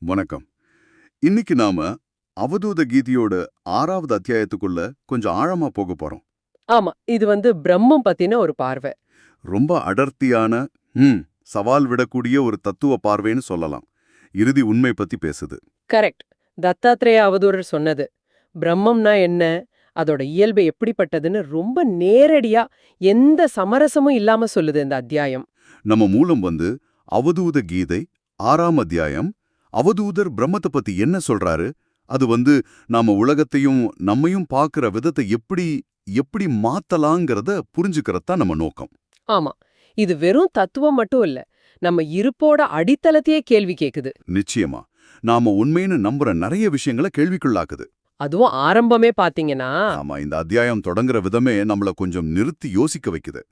வணக்கம். இன்னைக்கு நாம அவதூத கீதையோட ஆறாவது அத்தியாயத்துக்குள்ள கொஞ்சம் ஆழமா போக போறோம். ஆமா இது வந்து பிரம்மம் பத்தின ஒரு பார்வை. ரொம்ப அடர்த்தியான ம் சவால் விடக்கூடிய ஒரு தத்துவ பார்வைன்னு சொல்லலாம். இறுதி உண்மை பத்தி பேசுது. கரெக்ட். தத்தாத்ரேய அவதூறர் சொன்னது பிரம்மம்னா என்ன? அதோட இயல்பு எப்படிப்பட்டதுன்னு ரொம்ப நேரடியா எந்த சமரசமும் இல்லாம சொல்லுது இந்த அத்தியாயம். நம்ம மூலம் வந்து அவதூத கீதை ஆறாம் அத்தியாயம் அவதூதர் பிரம்மத்தை பத்தி என்ன சொல்றாரு? அது வந்து நாம உலகத்தையும் நம்மையும் பார்க்கிற விதத்தை எப்படி எப்படி மாத்தலாங்கிறத புரிஞ்சுக்கிறதா நம்ம நோக்கம். ஆமா. இது வெறும் தத்துவம் மட்டும் இல்ல நம்ம இருப்போட அடித்தளத்தையே கேள்வி கேக்குது. நிச்சயமா. நாம உண்மைன்னு நம்புற நிறைய விஷயங்களை கேள்விக்குள்ளாக்குது. அதுவும் ஆரம்பமே பாத்தீங்கன்னா ஆமா இந்த அத்தியாயம் தொடங்குற விதமே நம்மள கொஞ்சம் நிறுத்தி யோசிக்க வைக்குது.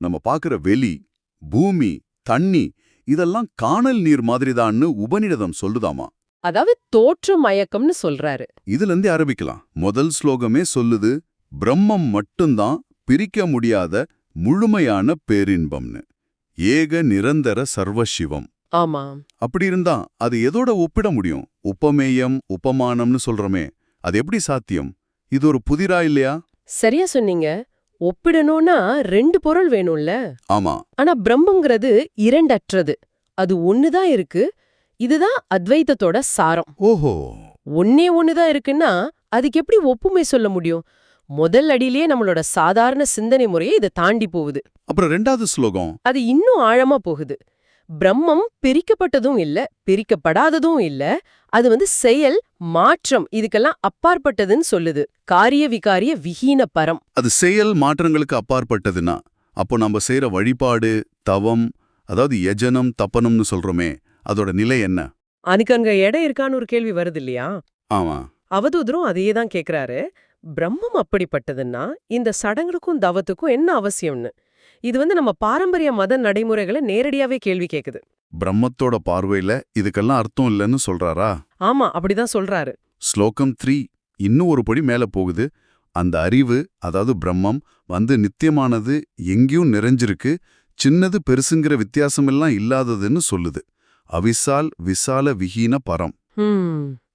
நம்ம பார்க்கிற வெளி பூமி தண்ணி இதெல்லாம் காணல் நீர் மாதிரிதான்னு உபநிடதம் சொல்லுதாமா? அதாவது தோற்று மயக்கம்னு சொல்றாரு. இதுல இருந்தே ஆரம்பிக்கலாம். முதல் ஸ்லோகமே சொல்லுது பிரம்மம் மட்டும்தான் பிரிக்க முடியாத முழுமையான பேரின்பம்னு. ஏக நிரந்தர சர்வசிவம். ஆமா. அப்படி இருந்தா அது எதோட ஒப்பிட முடியும்? உப்பமேயம் உபமானம்னு சொல்றோமே. அது எப்படி சாத்தியம்? இது ஒரு புதிரா இல்லையா? சரியா சொன்னீங்க. ஒப்பிடணும்னா ரெண்டு பொருள் வேணும்ல. ஆமா. ஆனா பிரம்மங்கிறது இரண்டற்றது. அது ஒண்ணுதான் இருக்கு. இதுதான் அத்வைதத்தோட சாரம். ஓஹோ. ஒன்னே ஒண்ணுதான் இருக்குன்னா அதுக்கு எப்படி ஒப்புமை சொல்ல முடியும்? முதல் அடியிலேயே நம்மளோட சாதாரண சிந்தனை முறையை இதை தாண்டி போகுது. அப்புறம் ரெண்டாவது ஸ்லோகம்? அது இன்னும் ஆழமா போகுது. பிரம்மம் பிரிக்கப்பட்டதும் இல்ல பிரிக்கப்படாததும் இல்ல. அது வந்து செயல் மாற்றம் இதுக்கெல்லாம் அப்பாற்பட்டதுன்னு சொல்லுது. காரிய விகாரிய விஹீன பரம். அது செயல் மாற்றங்களுக்கு அப்பாற்பட்டதுன்னா அப்போ நம்ம செய்யற வழிபாடு தவம் அதாவது யஜனம் தப்பனம்னு சொல்றோமே அதோட நிலை என்ன? அதுக்கு அங்க இடம் இருக்கான்னு ஒரு கேள்வி வருது இல்லையா? ஆமா. அவதூதரும் அதையே தான் கேக்குறாரு. பிரம்மம் அப்படிப்பட்டதுன்னா இந்த சடங்குக்கும் தவத்துக்கும் என்ன அவசியம்னு? இது வந்து நம்ம பாரம்பரிய மத நடைமுறைகளை நேரடியாவே கேள்வி கேக்குது. பிரம்மத்தோட பார்வையில இதுக்கெல்லாம் அர்த்தம் இல்லைன்னு சொல்றாரா? ஆமா அப்படிதான் சொல்றாரு. ஸ்லோகம் த்ரீ இன்னும் ஒரு படி மேல போகுது. அந்த அறிவு அதாவது பிரம்மம் வந்து நித்தியமானது எங்கேயும் நிறைஞ்சிருக்கு. சின்னது பெருசுங்கிற வித்தியாசமெல்லாம் இல்லாததுன்னு சொல்லுது. அவிசால் விசால விஹீன பரம்.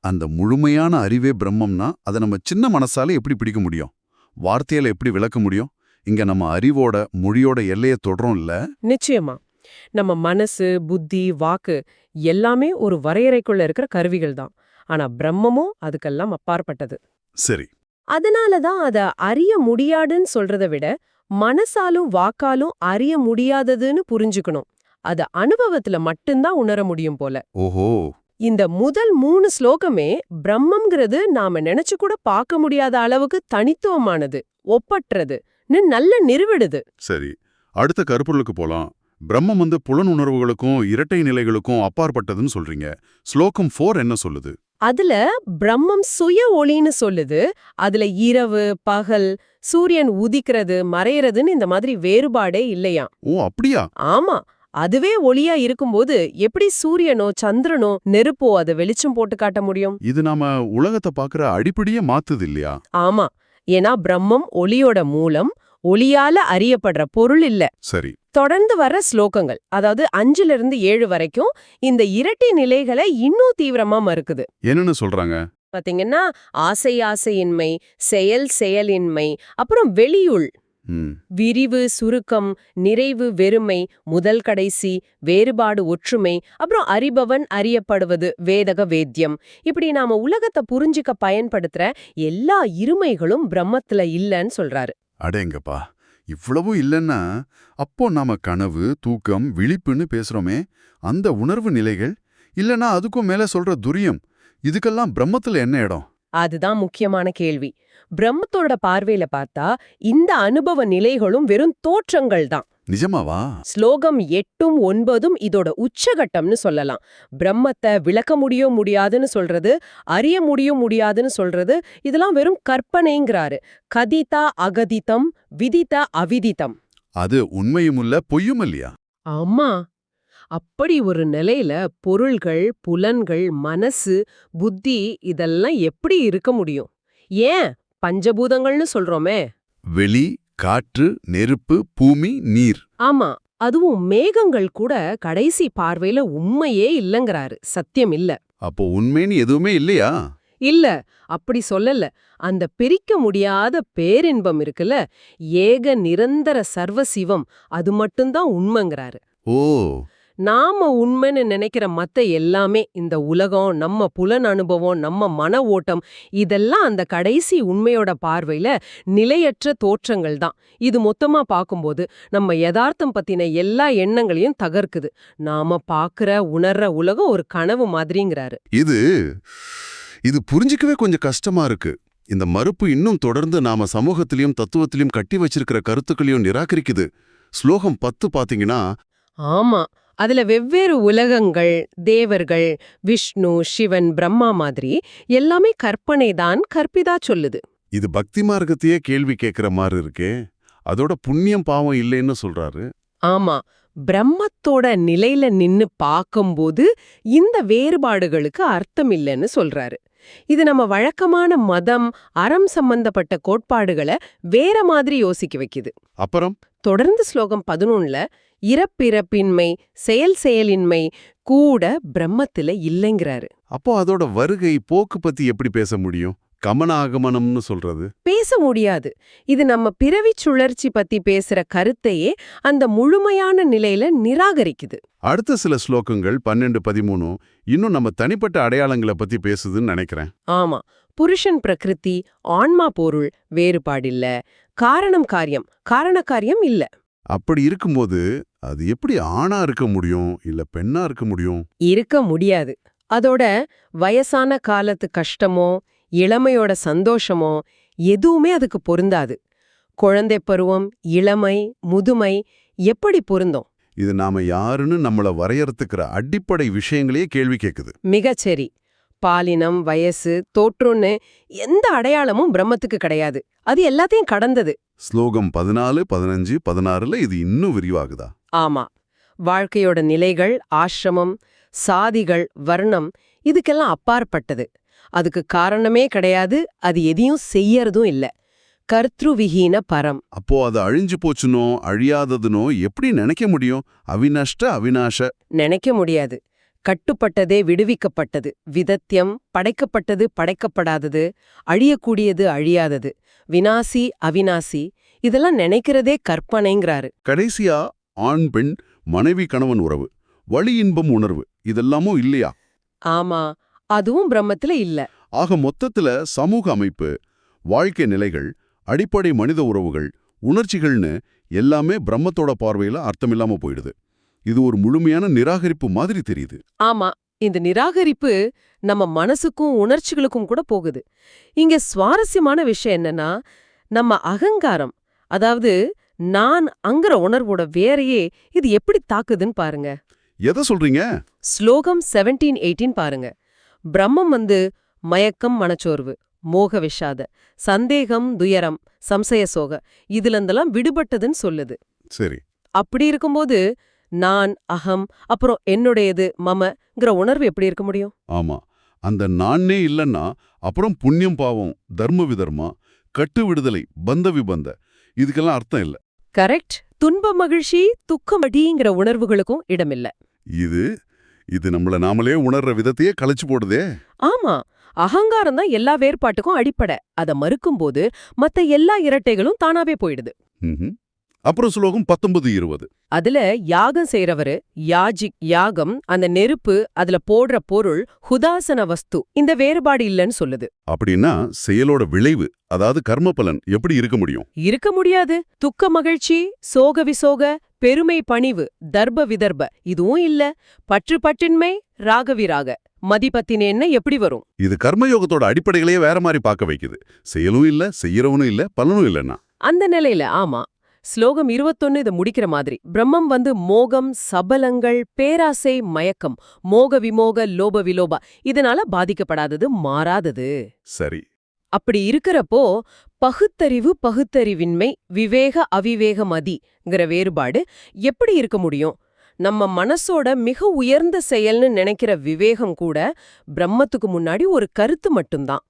அந்த முழுமையான அறிவே பிரம்மம்னா அதை நம்ம சின்ன மனசால எப்படி பிடிக்க முடியும்? வார்த்தையால எப்படி விளக்க முடியும்? இங்க நம்ம அறிவோட மொழியோட எல்லையை தொடரோம் இல்ல? நிச்சயமா. நம்ம மனசு புத்தி வாக்கு எல்லாமே ஒரு வரையறைக்குள்ள இருக்கிற கருவிகள் தான். ஆனா பிரம்மமும் அதுக்கெல்லாம் அப்பாற்பட்டது. சரி. அதனால தான் அத அறிய முடியாதுன்னு சொல்றதை விட மனசாலும் வாக்காலும் அறிய முடியாததுன்னு புரிஞ்சுக்கணும். அத அனுபவத்துல மட்டும்தான் உணர முடியும் போல. ஓஹோ. இந்த முதல் மூணு ஸ்லோகமே பிரம்மம்ங்கிறது நாம நினைச்சு கூட பார்க்க முடியாத அளவுக்கு தனித்துவமானது ஒப்பற்றது. நல்ல நிறுவிடுது. சரி அடுத்த கருப்பொருளுக்கு போலாம். பிரம்மம் வந்து புலன் உணர்வுகளுக்கும் இரட்டை நிலைகளுக்கும் அப்பாற்பட்டதுன்னு சொல்றீங்க. ஸ்லோகம் ஃபோர் என்ன சொல்லுது? அதுல பிரம்மம் சுய ஒளின்னு சொல்லுது. அதுல இரவு பகல் சூரியன் உதிக்கிறது மறையறதுன்னு இந்த மாதிரி வேறுபாடே இல்லையா ஓ அப்படியா? ஆமா அதுவே ஒளியா இருக்கும்போது எப்படி சூரியனோ சந்திரனோ நெருப்போ அதை வெளிச்சம் போட்டு காட்ட முடியும்? இது நாம உலகத்தை பார்க்கற அடிப்படையே மாத்துது இல்லையா? ஆமா ஏன்னா பிரம்மம் ஒளியோட மூலம் ஒளியால அறியப்படுற பொருள் இல்ல. சரி. தொடர்ந்து வர்ற ஸ்லோகங்கள் அதாவது அஞ்சுல இருந்து ஏழு வரைக்கும் இந்த இரட்டை நிலைகளை இன்னும் தீவிரமா மறுக்குது. என்னன்னு சொல்றாங்க? பாத்தீங்கன்னா ஆசை ஆசையின்மை செயல் செயலின்மை அப்புறம் வெளியுள். விரிவு சுருக்கம் நிறைவு வெறுமை முதல் கடைசி வேறுபாடு ஒற்றுமை அப்புறம் அறிபவன் அறியப்படுவது வேதக வேத்தியம். இப்படி நாம உலகத்தை புரிஞ்சுக்க பயன்படுத்துற எல்லா இருமைகளும் பிரம்மத்துல இல்லன்னு சொல்றாரு. அடேங்கப்பா இவ்வளவும் இல்லைன்னா அப்போ நாம கனவு தூக்கம் விழிப்புன்னு பேசுறோமே அந்த உணர்வு நிலைகள் இல்லனா அதுக்கும் மேல சொல்ற துரியம் இதுக்கெல்லாம் பிரம்மத்துல என்ன இடம்? அதுதான் முக்கியமான கேள்வி. பிரம்மத்தோட பார்வையில பார்த்தா இந்த அனுபவ நிலைகளும் வெறும் தோற்றங்கள் தான். நிஜமாவா? ஸ்லோகம் எட்டும் ஒன்பதும் இதோட உச்சகட்டம்னு சொல்லலாம். பிரம்மத்தை விளக்க முடியும் முடியாதுன்னு சொல்றது அறிய முடியும் முடியாதுன்னு சொல்றது இதெல்லாம் வெறும் கற்பனைங்கிறாரு. கதிதா அகதிதம் விதித அவிதிதம். அது உண்மையுமில்ல பொய்யும் இல்லையா? ஆமா. அப்படி ஒரு நிலையில பொருள்கள் புலன்கள் மனசு புத்தி இதெல்லாம் எப்படி இருக்க முடியும்? ஏன் பஞ்சபூதங்கள்னு சொல்றோமே? வெளி காற்று நெருப்பு பூமி நீர். ஆமா அதுவும் மேகங்கள் கூட கடைசி பார்வையில உண்மையே இல்லங்கறாரு. சத்தியம் இல்ல. அப்போ உண்மைன்னு எதுவுமே இல்லையா? இல்ல அப்படி சொல்லல. அந்த பிரிக்க முடியாத பேரின்பம் இருக்குல்ல ஏக நிரந்தர சர்வசிவம் அது மட்டும்தான் உண்மைங்கிறாரு. ஓ நாம உண்மைன்னு நினைக்கிற மத்த எல்லாமே இந்த உலகம் நம்ம புலன் அனுபவம் நம்ம மன ஓட்டம் இதெல்லாம் அந்த கடைசி உண்மையோட பார்வையில நிலையற்ற தோற்றங்கள் தான். இது மொத்தமா பார்க்கும்போது நம்ம யதார்த்தம் பத்தின எல்லா எண்ணங்களையும் தகர்க்குது. நாம பார்க்கற உணர்ற உலகம் ஒரு கனவு மாதிரிங்கிறாரு. இது இது புரிஞ்சிக்கவே கொஞ்சம் கஷ்டமா இருக்கு. இந்த மறுப்பு இன்னும் தொடர்ந்து நாம சமூகத்திலையும் தத்துவத்திலையும் கட்டி வச்சிருக்கிற கருத்துக்களையும் நிராகரிக்குது. ஸ்லோகம் பத்து பாத்தீங்கன்னா ஆமா. அதுல வெவ்வேறு உலகங்கள் தேவர்கள் விஷ்ணு சிவன் பிரம்மா மாதிரி எல்லாமே கற்பனை தான் கற்பிதா சொல்லுது. இது பக்தி மார்க்கத்தையே கேள்வி கேட்கிற மாதிரி இருக்கே. அதோட புண்ணியம் பாவம் இல்லைன்னு சொல்றாரு. ஆமா. பிரம்மத்தோட நிலையில நின்னு பார்க்கும்போது இந்த வேறுபாடுகளுக்கு அர்த்தம் இல்லைன்னு சொல்றாரு. இது நம்ம வழக்கமான மதம் அறம் சம்பந்தப்பட்ட கோட்பாடுகளை வேற மாதிரி யோசிக்க வைக்குது. அப்புறம்? தொடர்ந்து ஸ்லோகம் பதினொன்னுல இறப்பிறப்பின்மை செயல் செயலின்மை கூட பிரம்மத்துல இல்லைங்கிறாரு. அப்போ அதோட வருகை போக்கு பத்தி எப்படி பேச முடியும்? கமன ஆகமனம்னு சொல்றது? பேச முடியாது. இது நம்ம பிறவிச் சுழற்சி பத்தி பேசுற கருத்தையே அந்த முழுமையான நிலையில நிராகரிக்குது. அடுத்த சில ஸ்லோகங்கள் பன்னெண்டு பதிமூணும் இன்னும் நம்ம தனிப்பட்ட அடையாளங்களை பத்தி பேசுதுன்னு நினைக்கிறேன். ஆமா. புருஷன் பிரகிருதி ஆன்மா பொருள் வேறுபாடில்ல. காரணம் காரியம் காரண காரியம் இல்ல. அப்படி இருக்கும்போது அது எப்படி ஆணா இருக்க முடியும் இல்ல பெண்ணா இருக்க முடியும்? இருக்க முடியாது. அதோட வயசான காலத்து கஷ்டமோ இளமையோட சந்தோஷமோ எதுவுமே அதுக்கு பொருந்தாது. குழந்தை பருவம் இளமை முதுமை எப்படி பொருந்தும்? இது நாம யாருன்னு நம்மள வரையறுத்துக்கிற அடிப்படை விஷயங்களையே கேள்வி கேக்குது. மிகச்சரி பாலினம் வயசு தோற்றம்னு எந்த அடையாளமும் பிரம்மத்துக்கு கிடையாது. அது எல்லாத்தையும் கடந்தது. ஸ்லோகம் பதினாலு பதினஞ்சு பதினாறுல இது இன்னும் விரிவாகுதா? ஆமா. வாழ்க்கையோட நிலைகள் ஆசிரமம் சாதிகள் வர்ணம் இதுக்கெல்லாம் அப்பாற்பட்டது. அதுக்கு காரணமே கிடையாது அது எதையும் செய்யறதும் இல்ல. கர்த்ருவிஹீன பரம். அப்போ அது அழிஞ்சு போச்சுனோ அழியாததுனோ எப்படி நினைக்க முடியும்? அவிநஷ்ட அவிநாஷ நினைக்க முடியாது. கட்டுப்பட்டதே விடுவிக்கப்பட்டது. விதத்தியம் படைக்கப்பட்டது படைக்கப்படாதது. அழியக்கூடியது அழியாதது. வினாசி அவினாசி இதெல்லாம் நினைக்கிறதே கற்பனைங்கிறாரு. கடைசியா ஆண் பெண் மனைவி கணவன் உறவு. வழி இன்பம் உணர்வு. இதெல்லாமும் இல்லையா? ஆமா. அதுவும் பிரம்மத்துல இல்ல. ஆக மொத்தத்துல சமூக அமைப்பு வாழ்க்கை நிலைகள் அடிப்படை மனித உறவுகள் உணர்ச்சிகள்னு எல்லாமே பிரம்மத்தோட பார்வையில அர்த்தமில்லாம போயிடுது. இது ஒரு முழுமையான நிராகரிப்பு மாதிரி தெரியுது. ஆமா. இந்த நிராகரிப்பு நம்ம மனசுக்கும் உணர்ச்சிகளுக்கும் கூட போகுது. இங்க சுவாரஸ்யமான விஷயம் என்னன்னா நம்ம அகங்காரம் அதாவது நான் அங்கிற உணர்வோட வேறையே இது எப்படி தாக்குதுன்னு பாருங்க. எதை சொல்றீங்க? ஸ்லோகம் செவன்டீன் எயிட்டீன் பாருங்க. பிரம்மம் வந்து மயக்கம் மனச்சோர்வு மோக விஷாத சந்தேகம் துயரம் சம்சய சோக இதுலந்தெல்லாம் விடுபட்டதுன்னு சொல்லுது. சரி. அப்படி இருக்கும்போது நான் அகம் அப்புறம் என்னுடையது மமங்கிற உணர்வு எப்படி இருக்க முடியும்? ஆமா. அந்த நானே இல்லைன்னா அப்புறம் புண்ணியம் பாவம் தர்ம விதர்மா கட்டு விடுதலை பந்த விபந்த இதுக்கெல்லாம் அர்த்தம் இல்ல. கரெக்ட். துன்ப மகிழ்ச்சி துக்கம் அடிங்கிற உணர்வுகளுக்கும் இடமில்ல. இது இது நம்மள நாமளே உணர்ற விதத்தையே கழிச்சு போடுதே. ஆமா. அகங்காரம் தான் எல்லா வேறுபாட்டுக்கும் அடிப்படை. அத மறுக்கும்போது மத்த எல்லா இரட்டைகளும் தானாவே போயிடுது. அப்புறம் ஸ்லோகம் பத்தொன்பது இருபது. அதுல யாகம் செய்றவரு யாஜிக் யாகம் அந்த நெருப்பு அதுல போடுற பொருள் ஹுதாசன வஸ்து இந்த வேறுபாடு இல்லைன்னு சொல்லுது. அப்படின்னா செயலோட விளைவு அதாவது கர்ம பலன் எப்படி இருக்க முடியும்? இருக்க முடியாது. துக்க மகிழ்ச்சி சோக விசோக பெருமை பணிவு தர்ப விதர்ப இதுவும் இல்ல. பற்று பற்றின்மை ராகவிராக மதிப்பத்தினேன்னா எப்படி வரும்? இது கர்மயோகத்தோட அடிப்படைகளையே வேற மாதிரி பார்க்க வைக்குது. செயலும் இல்ல செய்யறவனும் இல்ல பலனும் இல்லைன்னா. அந்த நிலையில ஆமா. ஸ்லோகம் இருபத்தொன்னு இதை முடிக்கிற மாதிரி. பிரம்மம் வந்து மோகம் சபலங்கள் பேராசை மயக்கம் மோக விமோக லோப விலோபா இதனால பாதிக்கப்படாதது மாறாதது. சரி. அப்படி இருக்கிறப்போ பகுத்தறிவு பகுத்தறிவின்மை விவேக அவிவேக மதிங்கிற வேறுபாடு எப்படி இருக்க முடியும்? நம்ம மனசோட மிக உயர்ந்த செயல்னு நினைக்கிற விவேகம் கூட பிரம்மத்துக்கு முன்னாடி ஒரு கருத்து மட்டும்தான்.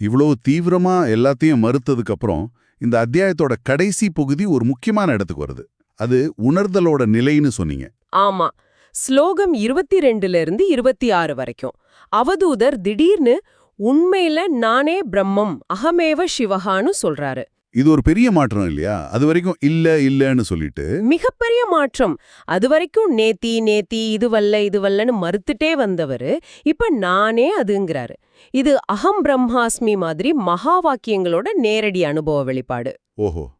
இவ்வளவு தீவிரமா எல்லாத்தையும் மறுத்ததுக்கு அப்புறம் இந்த அத்தியாயத்தோட கடைசி பகுதி ஒரு முக்கியமான இடத்துக்கு வருது. அது உணர்தலோட நிலைன்னு சொன்னீங்க. ஆமா. ஸ்லோகம் இருபத்தி ரெண்டுல இருந்து இருபத்தி ஆறு வரைக்கும். அவதூதர் திடீர்னு உண்மையில நானே பிரம்மம் அகமேவ சிவகான்னு சொல்றாரு. இது ஒரு பெரிய மாற்றம் இல்லையா? அது வரைக்கும் இல்ல இல்லன்னு சொல்லிட்டு. மிகப்பெரிய மாற்றம். அது வரைக்கும் நேத்தி நேத்தி இதுவல்ல இதுவல்லன்னு மறுத்துட்டே வந்தவரு. இப்ப நானே அதுங்கிறாரு. இது அகம் பிரம்மாஸ்மி மாதிரி மகா வாக்கியங்களோட நேரடி அனுபவ வெளிப்பாடு. ஓஹோ.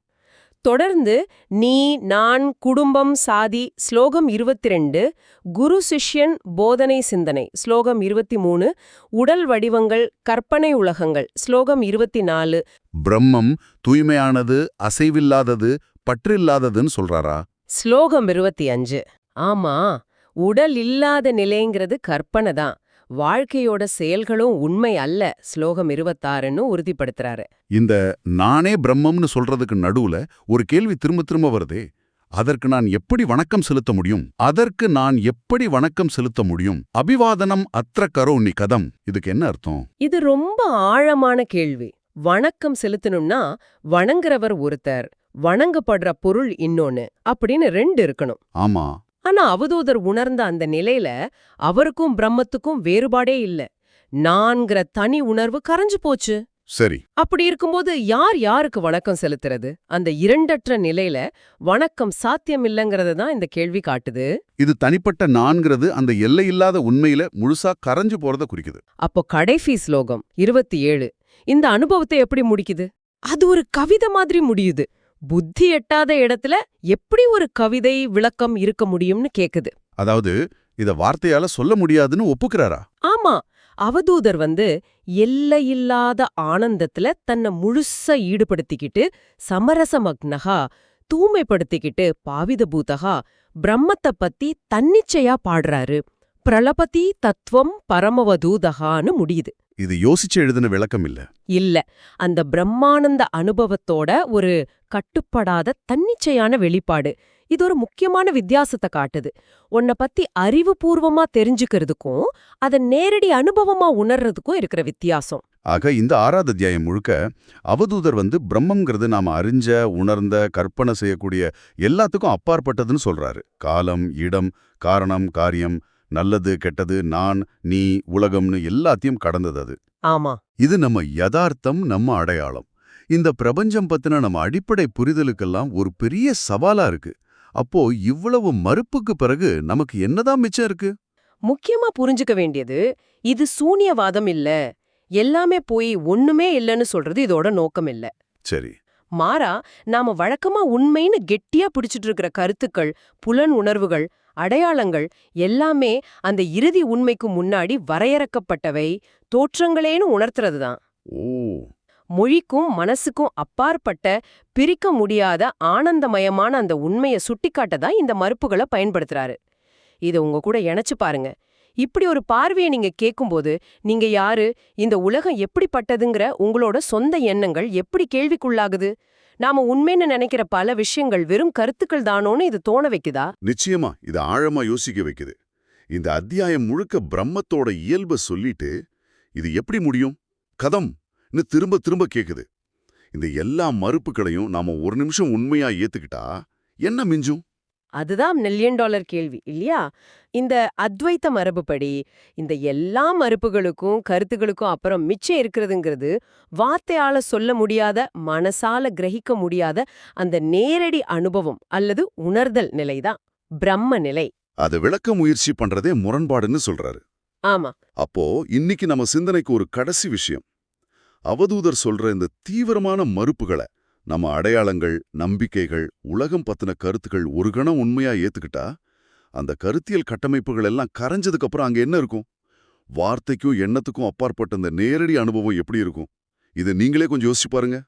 தொடர்ந்து நீ நான் குடும்பம் சாதி ஸ்லோகம் இருபத்தி ரெண்டு குரு சிஷ்யன் போதனை சிந்தனை ஸ்லோகம் இருபத்தி மூணு உடல் வடிவங்கள் கற்பனை உலகங்கள் ஸ்லோகம் இருபத்தி நாலு பிரம்மம் தூய்மையானது அசைவில்லாதது பற்றில்லாததுன்னு சொல்றாரா? ஸ்லோகம் இருபத்தி அஞ்சு. ஆமா உடல் இல்லாத நிலைங்கிறது கற்பனை தான். வாழ்க்கையோட செயல்களும் உண்மை அல்ல ஸ்லோகம் இருபத்தாறுன்னு உறுதிப்படுத்துறாரு. இந்த நானே பிரம்மம்னு சொல்றதுக்கு நடுவுல ஒரு கேள்வி திரும்ப திரும்ப வருதே அதற்கு நான் எப்படி வணக்கம் செலுத்த முடியும்? அதற்கு நான் எப்படி வணக்கம் செலுத்த முடியும்? அபிவாதனம் அத்திர கரோனி கதம். இதுக்கு என்ன அர்த்தம்? இது ரொம்ப ஆழமான கேள்வி. வணக்கம் செலுத்தணும்னா வணங்குறவர் ஒருத்தர் வணங்கப்படுற பொருள் இன்னொன்னு அப்படின்னு ரெண்டு இருக்கணும். ஆமா. ஆனா அவதூதர் உணர்ந்த அந்த நிலையில அவருக்கும் பிரம்மத்துக்கும் வேறுபாடே இல்ல. நான்கிற தனி உணர்வு கரைஞ்சு போச்சு. சரி. அப்படி இருக்கும்போது யார் யாருக்கு வணக்கம் செலுத்துறது? அந்த இரண்டற்ற நிலையில வணக்கம் சாத்தியமில்லைங்கிறத தான் இந்த கேள்வி காட்டுது. இது தனிப்பட்ட நான்கிறது அந்த எல்லையில்லாத உண்மையில முழுசா கரைஞ்சு போறத குறிக்குது. அப்போ கடைசி ஸ்லோகம் இருபத்தி ஏழு. இந்த அனுபவத்தை எப்படி முடிக்குது? அது ஒரு கவிதை மாதிரி முடியுது. புத்தி எட்டாத இடத்துல எப்படி ஒரு கவிதை விளக்கம் இருக்க முடியும்னு கேக்குது. அதாவது இத வார்த்தையால சொல்ல முடியாதுன்னு ஒப்புக்கிறாரா? ஆமா. அவதூதர் வந்து எல்லையில்லாத ஆனந்தத்துல தன்னை முழுசா ஈடுபடுத்திக்கிட்டு சமரசமக்னகா தூய்மைப்படுத்திக்கிட்டு பாவிதபூதகா பிரம்மத்தை பத்தி தன்னிச்சையா பாடுறாரு. பிரளபதி தத்துவம் பரமவதூதகான்னு முடியுது. இது யோசிச்சு எழுதின விளக்கம் இல்ல. இல்ல. அந்த பிரம்மானந்த அனுபவத்தோட ஒரு கட்டுப்படாத தன்னிச்சையான வெளிப்பாடு. இது ஒரு முக்கியமான வித்தியாசத்தை காட்டுது. உன்னை பத்தி அறிவுபூர்வமா தெரிஞ்சுக்கிறதுக்கும் அதை நேரடி அனுபவமா உணர்றதுக்கும் இருக்கிற வித்தியாசம். ஆக இந்த ஆறாவது அத்தியாயம் முழுக்க அவதூதர் வந்து பிரம்மங்கிறது நாம அறிஞ்ச உணர்ந்த கற்பனை செய்யக்கூடிய எல்லாத்துக்கும் அப்பாற்பட்டதுன்னு சொல்றாரு. காலம் இடம் காரணம் காரியம் நல்லது கெட்டது நான் நீ உலகம்னு எல்லாத்தையும் கடந்தது அது. ஆமா. இது நம்ம யதார்த்தம் நம்ம அடையாளம். இந்த பிரபஞ்சம் பத்தின நம்ம அடிப்படை புரிதலுக்கெல்லாம் ஒரு பெரிய சவாலா இருக்கு. அப்போ இவ்வளவு மறுப்புக்கு பிறகு நமக்கு என்னதான் மிச்சம் இருக்கு? முக்கியமா புரிஞ்சுக்க வேண்டியது இது சூனியவாதம் இல்ல. எல்லாமே போய் ஒண்ணுமே இல்லைன்னு சொல்றது இதோட நோக்கம் இல்ல. சரி. மாறா நாம வழக்கமா உண்மைன்னு கெட்டியா பிடிச்சிட்டு இருக்கிற கருத்துக்கள் புலன் உணர்வுகள் அடையாளங்கள் எல்லாமே அந்த இறுதி உண்மைக்கு முன்னாடி வரையறுக்கப்பட்டவை. தோற்றங்களேன்னு உணர்த்துறதுதான். ஓ. மொழிக்கும் மனசுக்கும் அப்பாற்பட்ட பிரிக்க முடியாத ஆனந்தமயமான அந்த உண்மையை சுட்டிக்காட்ட தான் இந்த மறுப்புகளை பயன்படுத்துறாரு. இதை உங்க கூட இணைச்சு பாருங்க. இப்படி ஒரு பார்வையை நீங்க கேட்கும்போது நீங்க யாரு இந்த உலகம் எப்படிப்பட்டதுங்கிற உங்களோட சொந்த எண்ணங்கள் எப்படி கேள்விக்குள்ளாகுது? நாம உண்மைன்னு நினைக்கிற பல விஷயங்கள் வெறும் கருத்துக்கள் தானோன்னு இது தோண வைக்குதா? நிச்சயமா இது ஆழமா யோசிக்க வைக்குது. இந்த அத்தியாயம் முழுக்க பிரம்மத்தோட இயல்பை சொல்லிட்டு இது எப்படி முடியும்? கதம்னு திரும்ப திரும்ப கேக்குது. இந்த எல்லா மறுப்புகளையும் நாம ஒரு நிமிஷம் உண்மையா ஏத்துக்கிட்டா என்ன மிஞ்சும்? அதுதான் மில்லியன் டாலர் கேள்வி இல்லையா? இந்த அத்வைத்த மரபுப்படி இந்த எல்லா மறுப்புகளுக்கும் கருத்துகளுக்கும் அப்புறம் மிச்சம் இருக்கிறதுங்கிறது வார்த்தையால சொல்ல முடியாத மனசால கிரகிக்க முடியாத அந்த நேரடி அனுபவம் அல்லது உணர்தல் நிலைதான். பிரம்ம நிலை. அதை விளக்க முயற்சி பண்றதே முரண்பாடுன்னு சொல்றாரு. ஆமா. அப்போ இன்னைக்கு நம்ம சிந்தனைக்கு ஒரு கடைசி விஷயம். அவதூதர் சொல்ற இந்த தீவிரமான மறுப்புகளை நம்ம அடையாளங்கள் நம்பிக்கைகள் உலகம் பத்தின கருத்துக்கள் ஒரு கணம் உண்மையா ஏத்துக்கிட்டா அந்த கருத்தியல் கட்டமைப்புகள் எல்லாம் கரைஞ்சதுக்கு அப்புறம் அங்க என்ன இருக்கும்? வார்த்தைக்கும் எண்ணத்துக்கும் அப்பாற்பட்ட இந்த நேரடி அனுபவம் எப்படி இருக்கும்? இதை நீங்களே கொஞ்சம் யோசிச்சு பாருங்க.